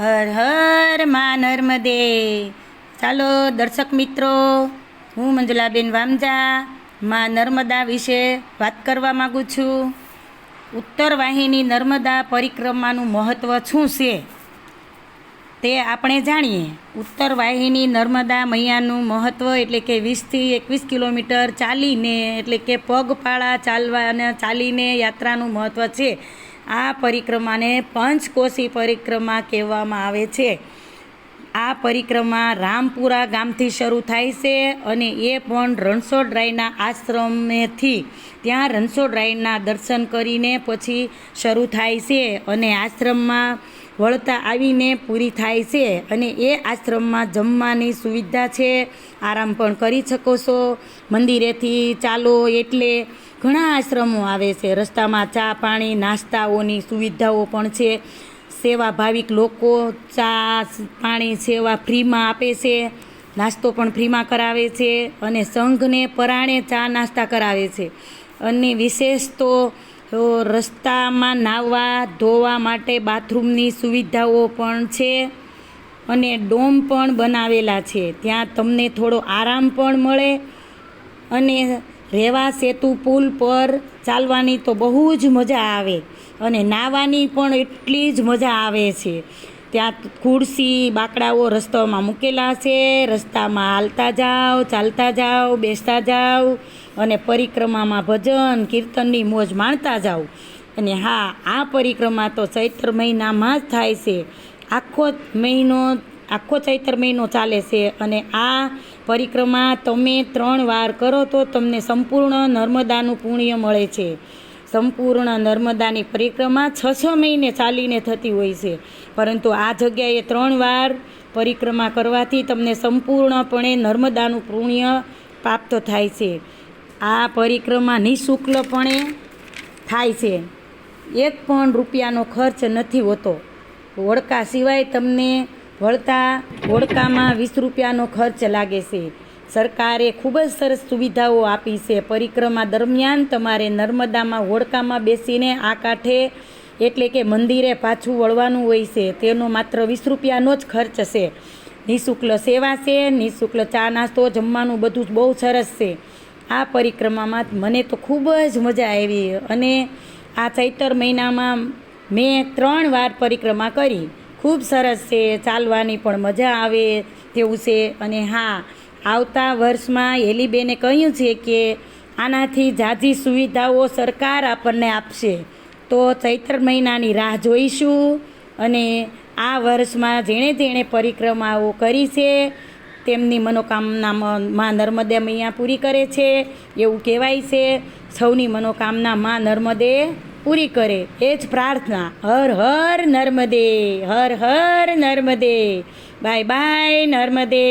હર હર મા નર્મદે. ચાલો દર્શક મિત્રો, હું મંજુલાબેન વામજા, મા નર્મદા વિશે વાત કરવા માગું છું. ઉત્તર વાહિની નર્મદા પરિક્રમાનું મહત્ત્વ શું છે? તે આપણે જાણીએ. ઉત્તર વાહિની નર્મદા મૈયાનું મહત્ત્વ એટલે કે વીસથી એકવીસ કિલોમીટર ચાલીને, એટલે કે પગપાળા ચાલવા અને ચાલીને યાત્રાનું મહત્ત્વ છે. આ પરિક્રમાને પંચકોશી પરિક્રમા કહેવામાં આવે છે. આ પરિક્રમા રામપુરા ગામથી શરૂ થાય છે અને એ પણ રણછોડરાયના આશ્રમેથી. ત્યાં રણછોડરાયના દર્શન કરીને પછી શરૂ થાય છે અને આશ્રમમાં વળતા આવીને પૂરી થાય છે અને એ આશ્રમમાં જમવાની સુવિધા છે. આરામ પણ કરી શકો છો. મંદિરેથી ચાલો એટલે ઘણા આશ્રમો આવે છે. રસ્તામાં ચા પાણી, નાસ્તાઓની સુવિધાઓ પણ છે. સેવા ભાવિક લોકો ચા, પાણી સેવા ફ્રીમાં આપે છે, નાસ્તો પણ ફ્રીમાં કરાવે છે અને સંઘને પરાણે ચા નાસ્તા કરાવે છે. અને વિશેષ તો રસ્તામાં નાહવા, ધોવા માટે બાથરૂમની સુવિધાઓ પણ છે અને ડોમ પણ બનાવેલા છે. ત્યાં તમને થોડો આરામ પણ મળે અને રેવા સેતુ પુલ પર ચાલવાની તો બહુ જ મજા આવે અને નાહવાની પણ એટલી જ મજા આવે છે. ત્યાં ખુરશી, બાકડાઓ રસ્તામાં મૂકેલા છે, રસ્તામાં હાલતા જાઓ, ચાલતા જાઓ, બેસતા જાઓ અને પરિક્રમામાં ભજન, કીર્તનની મોજ માણતા જાઓ. અને હા, આ પરિક્રમા તો ચૈત્ર મહિનામાં જ થાય છે. આખો મહિનો આખો ચૈત્ર મહિનો ચાલે છે અને આ પરિક્રમા તમે ત્રણ વાર કરો તો તમને સંપૂર્ણ નર્મદાનું પુણ્ય મળે છે. સંપૂર્ણ નર્મદાની પરિક્રમા છ છ મહિને ચાલીને થતી હોય છે. પરંતુ આ જગ્યાએ ત્રણ વાર પરિક્રમા કરવાથી તમને સંપૂર્ણપણે નર્મદાનું પુણ્ય પ્રાપ્ત થાય છે. આ પરિક્રમા નિઃશુલ્કપણે થાય છે. એક પણ રૂપિયાનો ખર્ચ નથી હોતો. વડકા સિવાય તમને વળતા હોડકામાં વીસ રૂપિયાનો ખર્ચ લાગે છે. સરકારે ખૂબ જ સરસ સુવિધાઓ આપી છે. પરિક્રમા દરમિયાન તમારે નર્મદામાં હોડકામાં બેસીને આ કાંઠે એટલે કે મંદિરે પાછું વળવાનું હોય છે. તેનો માત્ર વીસ રૂપિયાનો જ ખર્ચ છે. નિઃશુલ્ક સેવા છે. નિઃશુલ્ક ચા, નાસ્તો, જમવાનું બધું જ બહુ સરસ છે. આ પરિક્રમામાં મને તો ખૂબ જ મજા આવી અને આ ચૈતર મહિનામાં મેં ત્રણ વાર પરિક્રમા કરી. ખૂબ સરસ છે, ચાલવાની પણ મજા આવે તેવું છે. અને હા, આવતા વર્ષમાં હેલીબેને કહ્યું છે કે આનાથી જાજી સુવિધાઓ સરકાર આપણને આપશે. તો ચૈત્ર મહિનાની રાહ જોઈશું અને આ વર્ષમાં જેણે જેણે પરિક્રમાઓ કરી છે, તેમની મનોકામના માં નર્મદે મૈયા પૂરી કરે છે, એવું કહેવાય છે. સૌની મનોકામના માં નર્મદે પૂરી કરે એ જ પ્રાર્થના. હર હર નર્મદે હર હર નર્મદે બાય બાય નર્મદે.